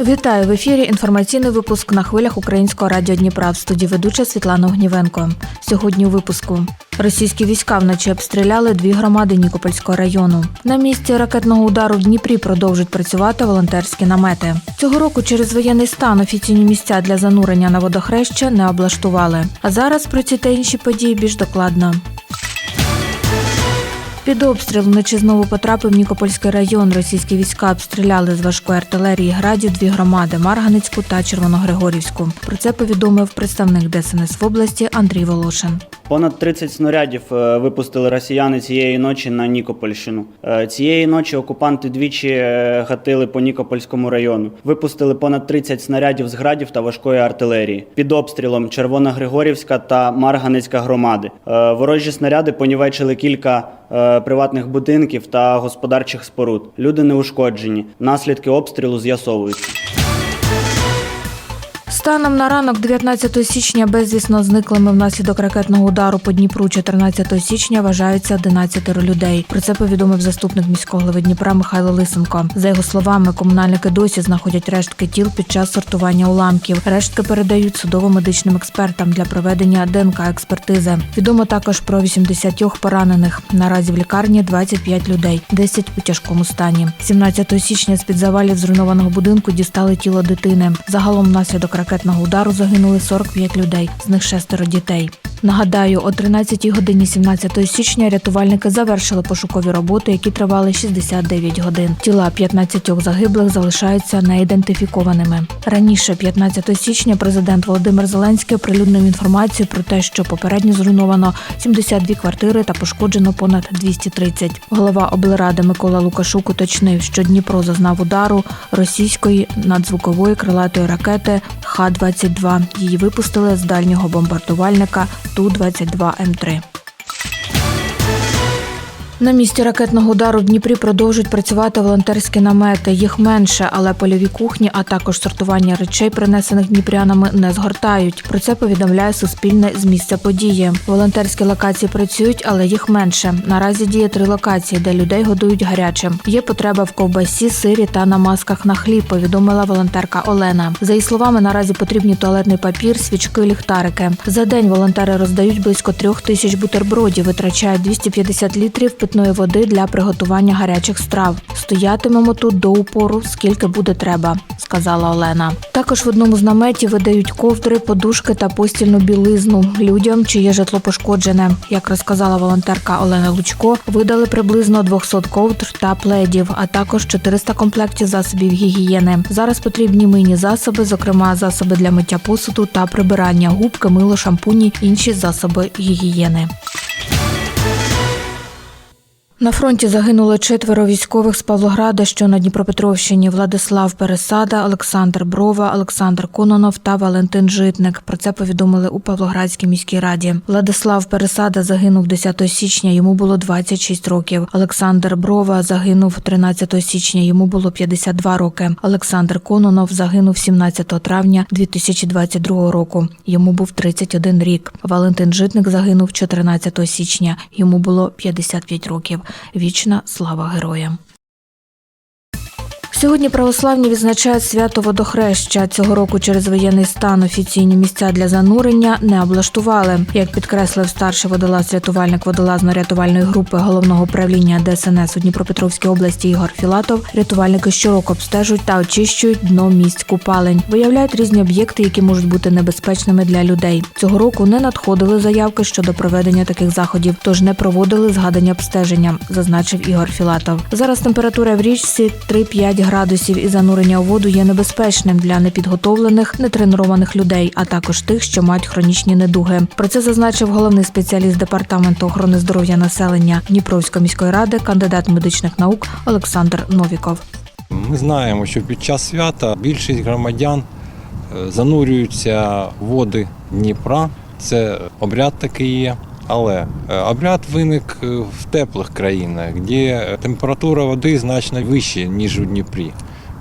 Вітаю в ефірі. Інформаційний випуск на хвилях Українського радіо Дніпра. В студії ведуча Світлана Огнівенко. Сьогодні у випуску російські війська вночі обстріляли дві громади Нікопольського району. На місці ракетного удару в Дніпрі продовжують працювати волонтерські намети. Цього року через воєнний стан офіційні місця для занурення на водохреща не облаштували. А зараз про ці та інші події більш докладно. Під обстріл вночі знову потрапив Нікопольський район. Російські війська обстріляли з важкої артилерії градів дві громади Марганицьку та Червоногригорівську. Про це повідомив представник ДСНС в області Андрій Волошин. Понад 30 снарядів е, випустили росіяни цієї ночі на Нікопольщину. Е, Цієї ночі окупанти двічі е, гатили по Нікопольському району. Випустили понад 30 снарядів з градів та важкої артилерії. Під обстрілом Червоногригорівська та Марганицька громади. Ворожі снаряди понівечили кілька приватних будинків та господарчих споруд. Люди не ушкоджені. Наслідки обстрілу з'ясовуються. Станом на ранок 19 січня безвісно зниклими внаслідок ракетного удару по Дніпру 14 січня вважаються 11 людей. Про це повідомив заступник міського голови Дніпра Михайло Лисенко. За його словами, комунальники досі знаходять рештки тіл під час сортування уламків. Рештки передають судово-медичним експертам для проведення ДНК експертизи. Відомо також про 80 поранених. Наразі в лікарні 25 людей, 10 у тяжкому стані. 17 січня з під завалів зруйнованого будинку дістали тіло дитини. Загалом внаслідок ракетного удару загинули 45 людей, з них шестеро дітей. Нагадаю, о 13 годині 17 січня рятувальники завершили пошукові роботи, які тривали 69 годин. Тіла 15 загиблих залишаються неідентифікованими. Раніше, 15 січня, президент Володимир Зеленський оприлюднив інформацію про те, що попередньо зруйновано 72 квартири та пошкоджено понад 230. Голова облради Микола Лукашук уточнив, що Дніпро зазнав удару російської надзвукової крилатої ракети Х-22. Її випустили з дальнього бомбардувальника Ту-22М3. На місці ракетного удару в Дніпрі продовжують працювати волонтерські намети. Їх менше, але польові кухні, а також сортування речей, принесених дніпрянами, не згортають. Про це повідомляє Суспільне з місця події. Волонтерські локації працюють, але їх менше. Наразі діє три локації, де людей годують гарячим. Є потреба в ковбасі, сирі та намазках на хліб. Повідомила волонтерка Олена. За її словами, наразі потрібні туалетний папір, свічки, ліхтарики. За день волонтери роздають близько трьох тисяч бутербродів, витрачають 250 літрів питної води для приготування гарячих страв. Стоятимемо тут до упору, скільки буде треба, сказала Олена. Також в одному з наметів видають ковдри, подушки та постільну білизну людям, чиє житло пошкоджене. Як розказала волонтерка Олена Лучко, видали приблизно 200 ковдр та пледів, а також 400 комплектів засобів гігієни. Зараз потрібні мийні засоби, зокрема засоби для миття посуду та прибирання, губки, мило, шампуні, інші засоби гігієни. На фронті загинуло четверо військових з Павлограда, що на Дніпропетровщині. Владислав Пересада, Олександр Брова, Олександр Кононов та Валентин Житник. Про це повідомили у Павлоградській міській раді. Владислав Пересада загинув 10 січня. Йому було 26 років. Олександр Брова загинув 13 січня. Йому було 52 роки. Олександр Кононов загинув 17 травня 2022 року. Йому був 31 рік. Валентин Житник загинув 14 січня. Йому було 55 років. Вічна слава героям. Сьогодні православні відзначають свято водохреща. Цього року через воєнний стан офіційні місця для занурення не облаштували. Як підкреслив старший водолаз рятувальник водолазно-рятувальної групи головного управління ДСНС у Дніпропетровській області Ігор Філатов, рятувальники щороку обстежують та очищують дно місць купалень. Виявляють різні об'єкти, які можуть бути небезпечними для людей. Цього року не надходили заявки щодо проведення таких заходів, тож не проводили згадані обстеження, зазначив Ігор Філатов. Зараз температура в річці 3-5 градусів і занурення у воду є небезпечним для непідготовлених, нетренованих людей, а також тих, що мають хронічні недуги. Про це зазначив головний спеціаліст департаменту охорони здоров'я населення Дніпровської міської ради, кандидат медичних наук Олександр Новіков. Ми знаємо, що під час свята більшість громадян е, занурюються в води Дніпра. Це обряд такий є. Але е, обряд виник е, в теплих країнах, де температура води значно вища, ніж у Дніпрі.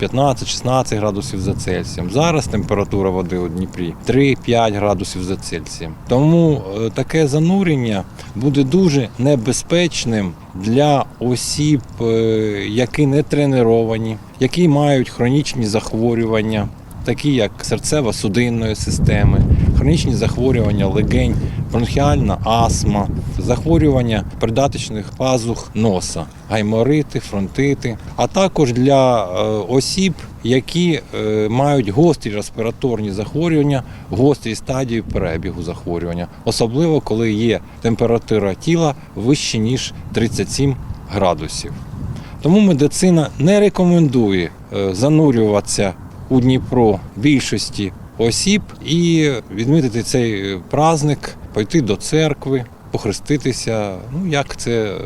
15-16 градусів за Цельсієм. Зараз температура води у Дніпрі 3-5 градусів за Цельсієм. Тому е, таке занурення буде дуже небезпечним для осіб, е, які не треновані, які мають хронічні захворювання, такі як серцево-судинної системи, хронічні захворювання легень, бронхіальна астма, захворювання придаточних пазух носа, гайморити, фронтити, а також для е, осіб, які е, мають гострі респіраторні захворювання, гострі стадії перебігу захворювання, особливо коли є температура тіла вище ніж 37 градусів. Тому медицина не рекомендує е, занурюватися у Дніпро більшості осіб і відмітити цей праздник, пойти до церкви, похреститися, ну як це е,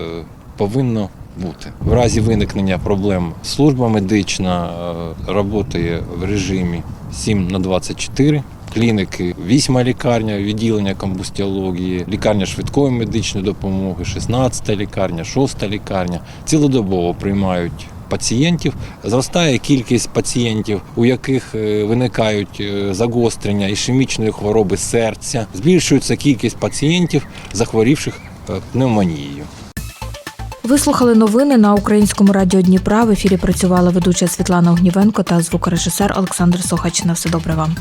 повинно бути. В разі виникнення проблем служба медична е, працює в режимі 7 на 24. Клініки, вісьма лікарня, відділення комбустіології, лікарня швидкої медичної допомоги, 16 лікарня, 6 лікарня цілодобово приймають пацієнтів. Зростає кількість пацієнтів, у яких е, виникають е, загострення ішемічної хвороби серця. Збільшується кількість пацієнтів, захворівших е, пневмонією. Ви слухали новини на українському радіо Дніпра. В ефірі працювала ведуча Світлана Огнівенко та звукорежисер Олександр Сохач. На все добре вам.